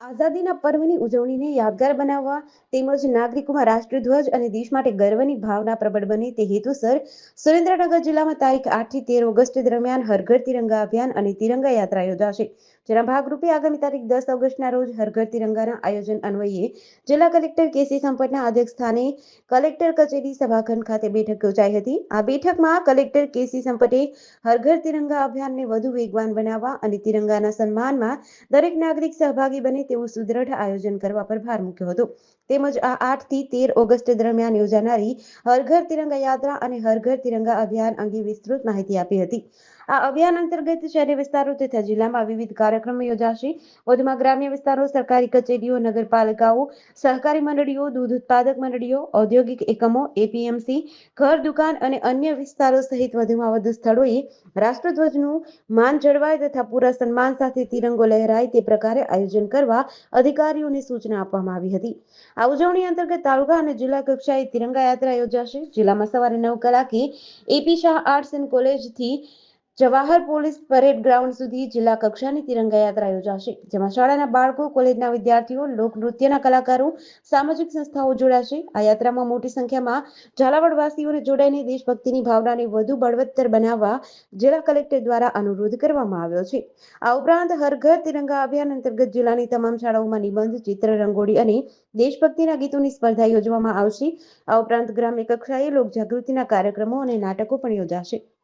આઝાદીના પર્વની ઉજવણીને યાદગાર બનાવવા તેમજ નાગરિકોમાં રાષ્ટ્રધ્વજ અને દેશ માટે ગર્વની ભાવના પ્રબળ બને તે હેતુસર સુરેન્દ્રનગર જિલ્લામાં તારીખ આઠથી તેર ઓગસ્ટ દરમિયાન હરઘર તિરંગા અભિયાન અને તિરંગા યાત્રા યોજાશે, જેના ભાગરૂપે આગામી તારીખ દસ ઓગસ્ટના રોજ હરઘર તિરંગાના આયોજન અન્વયે જિલ્લા કલેક્ટર કેસી સંપતના અધ્યક્ષ સ્થાને કલેક્ટર કચેરી સભાખંડ ખાતે બેઠક યોજાઈ હતી. આ બેઠકમાં કલેક્ટર કેસી સંપતે હરઘર તિરંગા અભિયાનને વધુ વેગવાન બનાવવા અને તિરંગાના સન્માનમાં દરેક નાગરિક સહભાગી બને તેવું સુદ્રઢ આયોજન કરવા પર ભાર મૂક્યો હતો. તેમજ આ આઠથી તેર ઓગસ્ટ દરમિયાન યોજાનારી હર તિરંગા યાત્રા અને હર ઘર તિરંગા અભિયાન અંગે વિસ્તૃત માહિતી આપી હતી. આ અભિયાન અંતર્ગત શહેરી વિસ્તારો તથા જિલ્લામાં વિવિધ કાર્યક્રમો યોજાશે. વધુમાં ગ્રામ્ય વિસ્તારો, સરકારી કચેરીઓ, નગરપાલિકાઓ, સહકારી મંડળીઓ, દૂધ ઉત્પાદક મંડળીઓ, ઔદ્યોગિક એકમો, એપીએમસી, ઘર દુકાન અને અન્ય વિસ્તારો સહિત વધુમાં વધુ સ્થળોએ રાષ્ટ્રધ્વજનું માન જળવાય તથા પૂરા સન્માન સાથે તિરંગો લહેરાય તે પ્રકારે આયોજન કરવા અધિકારીઓને સૂચના આપવામાં આવી હતી. આ ઉજવણી અંતર્ગત તાલુકા અને જિલ્લા કક્ષાએ તિરંગા યાત્રા યોજાશે. જિલ્લામાં સવારે નવ કલાકે એપી શાહ આર્ટસ એન્ડ કોલેજથી જવાહર પોલીસ પરેડ ગ્રાઉન્ડ સુધી જિલ્લા કક્ષાની તિરંગા યાત્રા યોજાશે, જેમાં શાળાના બાળકો, કોલેજના વિદ્યાર્થીઓ લોકનૃત્યના કલાકારો, સામાજિક સંસ્થાઓ જોડાશે. આ યાત્રામાં મોટી સંખ્યામાં ઝાલાવાડવાસીઓને જોડાઈને દેશભક્તિની ભાવનાને વધુ બળવત્તર બનાવવા જિલ્લા કલેક્ટર દ્વારા અનુરોધ કરવામાં આવ્યો છે. આ ઉપરાંત હર ઘર તિરંગા અભિયાન અંતર્ગત જિલ્લાની તમામ શાળાઓમાં નિબંધ, ચિત્ર, રંગોળી અને દેશભક્તિના ગીતોની સ્પર્ધા યોજવામાં આવશે. આ ઉપરાંત ગ્રામ્ય કક્ષાએ લોકજાગૃતિના કાર્યક્રમો અને નાટકો પણ યોજાશે.